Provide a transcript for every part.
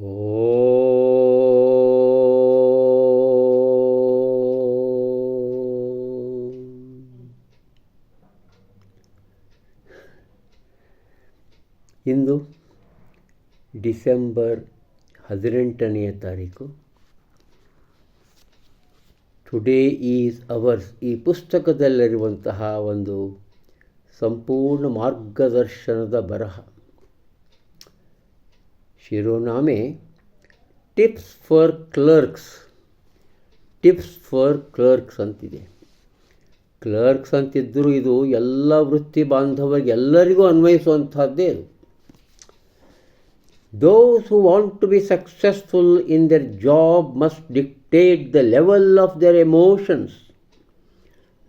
ಇಂದು December ಹದಿನೆಂಟನೆಯ ತಾರೀಕು. Today is ours ಈ ಪುಸ್ತಕದಲ್ಲಿರುವಂತಹ ಒಂದು ಸಂಪೂರ್ಣ ಮಾರ್ಗದರ್ಶನದ ಬರಹ. ಶಿರೋನಾಮೆ tips for clerks tips for clerks ಅಂತಿದೆ ಕ್ಲರ್ಕ್ಸ್ ಅಂತಿದ್ದರೂ ಇದು ಎಲ್ಲ ವೃತ್ತಿ ಬಾಂಧವರಿಗೆ ಎಲ್ಲರಿಗೂ ಅನ್ವಯಿಸುವಂಥದ್ದೇ ಇದು Those who want to be successful in their job must dictate the level of their emotions,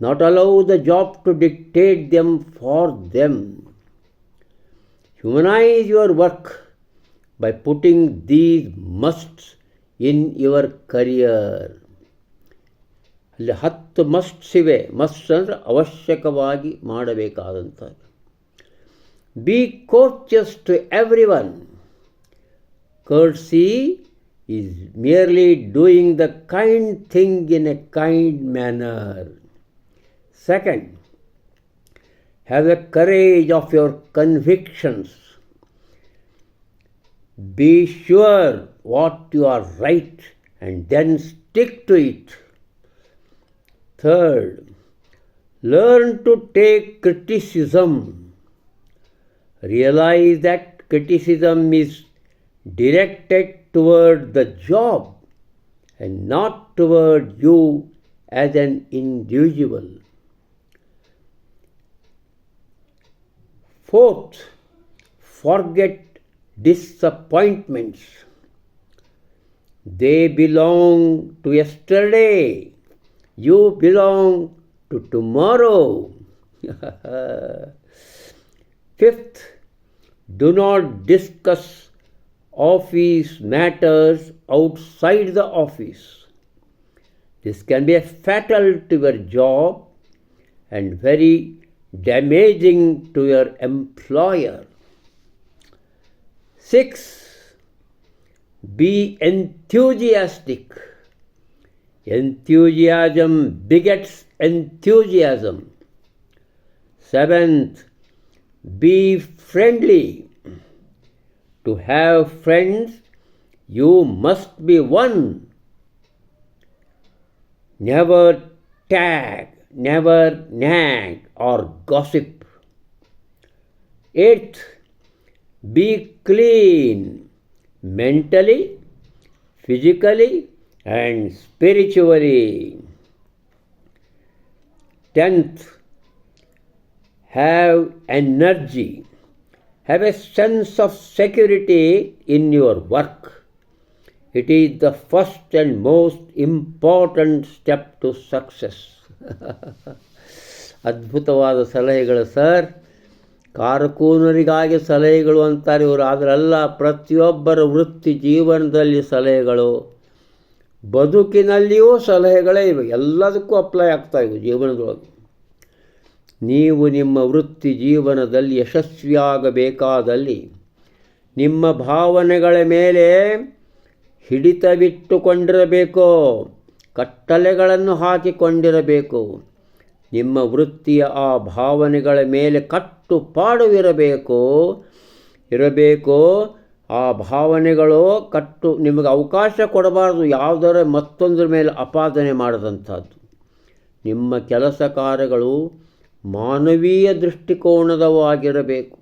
not allow the job to dictate them for them. Humanize your work by putting these musts in your career. ಅಲ್ಲಿ ಹತ್ತು musts ಇವೆ ಮಸ್ಟ್ಸ್ ಅಂದರೆ ಅವಶ್ಯಕವಾಗಿ ಮಾಡಬೇಕಾದಂಥದ್ದು be courteous to every one courtesy is merely doing the kind thing in a kind manner. Second, have a courage of your convictions. Be sure what you are right and then stick to it. Third, learn to take criticism. Realize that criticism is directed toward the job and not toward you as an individual. Fourth, forget disappointments. They belong to yesterday. You belong to tomorrow. Fifth, do not discuss office matters outside the office. This can be fatal to your job and very damaging to your employer. Six, be enthusiastic. Enthusiasm begets enthusiasm. Seventh, be friendly. To have friends, you must be one. Never tag, never nag or gossip. Eighth, be clean mentally, physically, and spiritually. Tenth, have energy have a sense of security in your work. It is the first and most important step to success. ಅದ್ಭುತವಾದ ಸಲಹೆಗಳು sir ಕಾರಕೂನರಿಗಾಗಿ ಸಲಹೆಗಳು ಅಂತಾರೆ ಇವರು. ಅದರೆಲ್ಲ ಪ್ರತಿಯೊಬ್ಬರ ವೃತ್ತಿ ಜೀವನದಲ್ಲಿ ಸಲಹೆಗಳು, ಬದುಕಿನಲ್ಲಿಯೂ ಸಲಹೆಗಳೇ ಇವೆ. ಎಲ್ಲದಕ್ಕೂ ಅಪ್ಲೈ ಆಗ್ತಾ ಇವೆ ಜೀವನದೊಳಗೆ. ನೀವು ನಿಮ್ಮ ವೃತ್ತಿ ಜೀವನದಲ್ಲಿ ಯಶಸ್ವಿಯಾಗಬೇಕಾದಲ್ಲಿ ನಿಮ್ಮ ಭಾವನೆಗಳ ಮೇಲೆ ಹಿಡಿತವಿಟ್ಟುಕೊಂಡಿರಬೇಕು, ಕಟ್ಟಲೆಗಳನ್ನು ಹಾಕಿಕೊಂಡಿರಬೇಕು. ನಿಮ್ಮ ವೃತ್ತಿಯ ಆ ಭಾವನೆಗಳ ಮೇಲೆ ಕಟ್ಟುಪಾಡುವಿರಬೇಕು ಇರಬೇಕೋ, ಆ ಭಾವನೆಗಳು ಕಟ್ಟು ನಿಮಗೆ ಅವಕಾಶ ಕೊಡಬಾರ್ದು, ಯಾವುದರ ಮತ್ತೊಂದರ ಮೇಲೆ ಅಪಾದನೆ ಮಾಡದಂಥದ್ದು. ನಿಮ್ಮ ಕೆಲಸ ಕಾರ್ಯಗಳು ಮಾನವೀಯ ದೃಷ್ಟಿಕೋನದವಾಗಿರಬೇಕು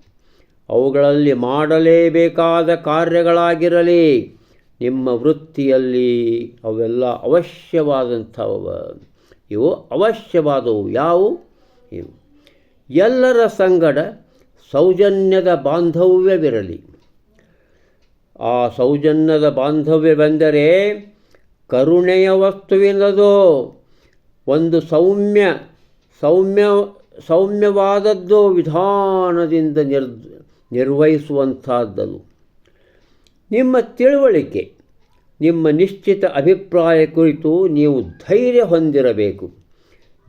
ಅವುಗಳಲ್ಲಿ ಮಾಡಲೇಬೇಕಾದ ಕಾರ್ಯಗಳಾಗಿರಲಿ. ನಿಮ್ಮ ವೃತ್ತಿಯಲ್ಲಿ ಅವೆಲ್ಲ ಅವಶ್ಯವಾದಂಥವು. ಇವು ಅವಶ್ಯವಾದವು. ಯಾವುವು ಇವು. ಎಲ್ಲರ ಸಂಗಡ ಸೌಜನ್ಯದ ಬಾಂಧವ್ಯವಿರಲಿ ಆ ಸೌಜನ್ಯದ ಬಾಂಧವ್ಯವೆಂದರೆ ಕರುಣೆಯ ವಸ್ತುವಿನದು ಒಂದು ಸೌಮ್ಯ ಸೌಮ್ಯ, ಸೌಮ್ಯವಾದದ್ದು ವಿಧಾನದಿಂದ ನಿರ್ ನಿರ್ವಹಿಸುವಂಥದ್ದದು. ನಿಮ್ಮ ತಿಳುವಳಿಕೆ, ನಿಮ್ಮ ನಿಶ್ಚಿತ ಅಭಿಪ್ರಾಯ ಕುರಿತು ನೀವು ಧೈರ್ಯ ಹೊಂದಿರಬೇಕು.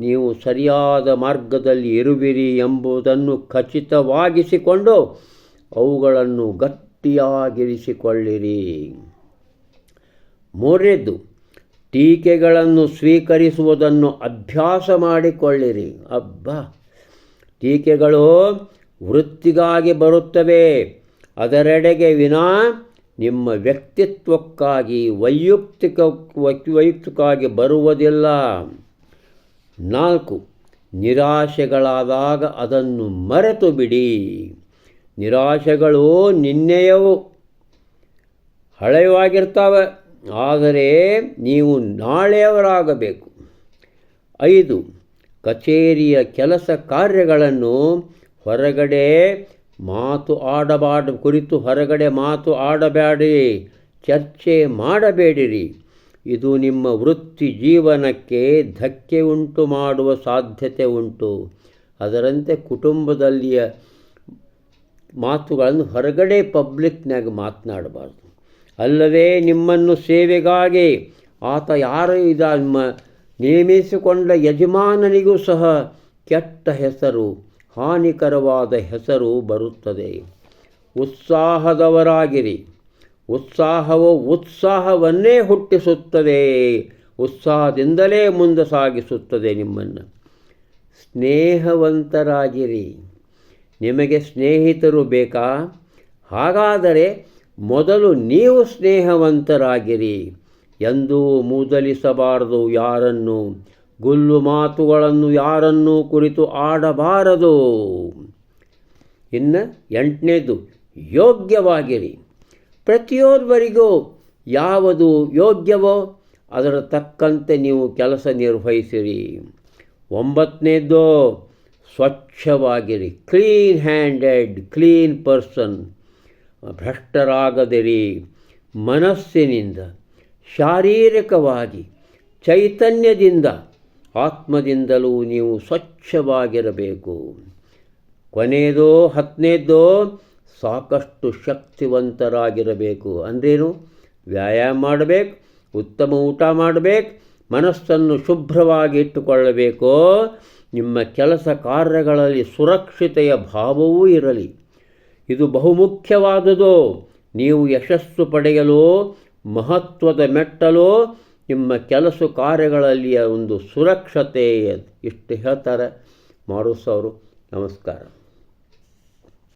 ನೀವು ಸರಿಯಾದ ಮಾರ್ಗದಲ್ಲಿ ಇರುವಿರಿ ಎಂಬುದನ್ನು ಖಚಿತವಾಗಿಸಿಕೊಂಡು ಅವುಗಳನ್ನು ಗಟ್ಟಿಯಾಗಿರಿಸಿಕೊಳ್ಳಿರಿ. ಮೂರನೇದ್ದು ಟೀಕೆಗಳನ್ನು ಸ್ವೀಕರಿಸುವುದನ್ನು ಅಭ್ಯಾಸ ಮಾಡಿಕೊಳ್ಳಿರಿ. ಅಬ್ಬ! ಟೀಕೆಗಳು ವೃತ್ತಿಗಾಗಿ ಬರುತ್ತವೆ. ಅದರೆಡೆಗೆ ವಿನಾ ನಿಮ್ಮ ವ್ಯಕ್ತಿತ್ವಕ್ಕಾಗಿ, ವೈಯಕ್ತಿಕ, ವೈಯಕ್ತಿಕವಾಗಿ ಬರುವುದಿಲ್ಲ. ನಾಲ್ಕು, ನಿರಾಶೆಗಳಾದಾಗ ಅದನ್ನು ಮರೆತು ಬಿಡಿ ನಿರಾಶೆಗಳು ನಿನ್ನೆಯವು ಹಳೆಯವಾಗಿರ್ತವೆ, ಆದರೆ ನೀವು ನಾಳೆಯವರಾಗಬೇಕು. ಐದು, ಕಚೇರಿಯ ಕೆಲಸ ಕಾರ್ಯಗಳನ್ನು ಹೊರಗಡೆ ಮಾತು ಆಡಬಾಡ ಕುರಿತು ಹೊರಗಡೆ ಮಾತು ಆಡಬೇಡಿ, ಚರ್ಚೆ ಮಾಡಬೇಡಿರಿ. ಇದು ನಿಮ್ಮ ವೃತ್ತಿ ಜೀವನಕ್ಕೆ ಧಕ್ಕೆ ಉಂಟು ಮಾಡುವ ಸಾಧ್ಯತೆ ಉಂಟು. ಅದರಂತೆ ಕುಟುಂಬದಲ್ಲಿಯ ಮಾತುಗಳನ್ನು ಹೊರಗಡೆ ಪಬ್ಲಿಕ್ನಾಗ ಮಾತನಾಡಬಾರ್ದು. ಅಲ್ಲವೇ ನಿಮ್ಮನ್ನು ಸೇವೆಗಾಗಿ ಆತ ಯಾರು ಇದ ನಿಮ್ಮ ನೇಮಿಸಿಕೊಂಡ ಯಜಮಾನನಿಗೂ ಸಹ ಕೆಟ್ಟ ಹೆಸರು, ಹಾನಿಕರವಾದ ಹೆಸರು ಬರುತ್ತದೆ. ಉತ್ಸಾಹದವರಾಗಿರಿ. ಉತ್ಸಾಹವು ಉತ್ಸಾಹವನ್ನೇ ಹುಟ್ಟಿಸುತ್ತದೆ. ಉತ್ಸಾಹದಿಂದಲೇ ಮುಂದೆ ಸಾಗಿಸುತ್ತದೆ ನಿಮ್ಮನ್ನು. ಸ್ನೇಹವಂತರಾಗಿರಿ. ನಿಮಗೆ ಸ್ನೇಹಿತರು ಬೇಕಾ? ಹಾಗಾದರೆ ಮೊದಲು ನೀವು ಸ್ನೇಹವಂತರಾಗಿರಿ. ಎಂದೂ ಮೂದಲಿಸಬಾರದು ಯಾರನ್ನು? ಗುಲ್ಲು ಮಾತುಗಳನ್ನು ಯಾರನ್ನೂ ಕುರಿತು ಆಡಬಾರದು. ಇನ್ನು ಎಂಟನೇದು ಯೋಗ್ಯವಾಗಿರಿ. ಪ್ರತಿಯೊಬ್ಬರಿಗೂ ಯಾವುದು ಯೋಗ್ಯವೋ ಅದರ ತಕ್ಕಂತೆ ನೀವು ಕೆಲಸ ನಿರ್ವಹಿಸಿರಿ. ಒಂಬತ್ತನೇದು ಸ್ವಚ್ಛವಾಗಿರಿ. ಕ್ಲೀನ್ ಹ್ಯಾಂಡೆಡ್ ಕ್ಲೀನ್ ಪರ್ಸನ್ ಭ್ರಷ್ಟರಾಗದಿರಿ. ಮನಸ್ಸಿನಿಂದ, ಶಾರೀರಿಕವಾಗಿ, ಚೈತನ್ಯದಿಂದ, ಆತ್ಮದಿಂದಲೂ ನೀವು ಸ್ವಚ್ಛವಾಗಿರಬೇಕು. ಕೊನೆಯದೋ ಹತ್ತನೇದು ಸಾಕಷ್ಟು ಶಕ್ತಿವಂತರಾಗಿರಬೇಕು. ಅಂದ್ರೇನು? ವ್ಯಾಯಾಮ ಮಾಡಬೇಕು, ಉತ್ತಮ ಊಟ ಮಾಡಬೇಕು, ಮನಸ್ಸನ್ನು ಶುಭ್ರವಾಗಿ ಇಟ್ಟುಕೊಳ್ಳಬೇಕು. ನಿಮ್ಮ ಕೆಲಸ ಕಾರ್ಯಗಳಲ್ಲಿ ಸುರಕ್ಷತೆಯ ಭಾವವೂ ಇರಲಿ. ಇದು ಬಹುಮುಖ್ಯವಾದುದು. ನೀವು ಯಶಸ್ಸು ಪಡೆಯಲು, ಮಹತ್ವದ ಮೆಟ್ಟಲು, ನಿಮ್ಮ ಕೆಲಸ ಕಾರ್ಯಗಳಲ್ಲಿಯ ಒಂದು ಸುರಕ್ಷತೆ ಇಷ್ಟು ಹೇಳ್ತಾರೆ ಮಾರುಸ್ ಅವರು. ನಮಸ್ಕಾರ.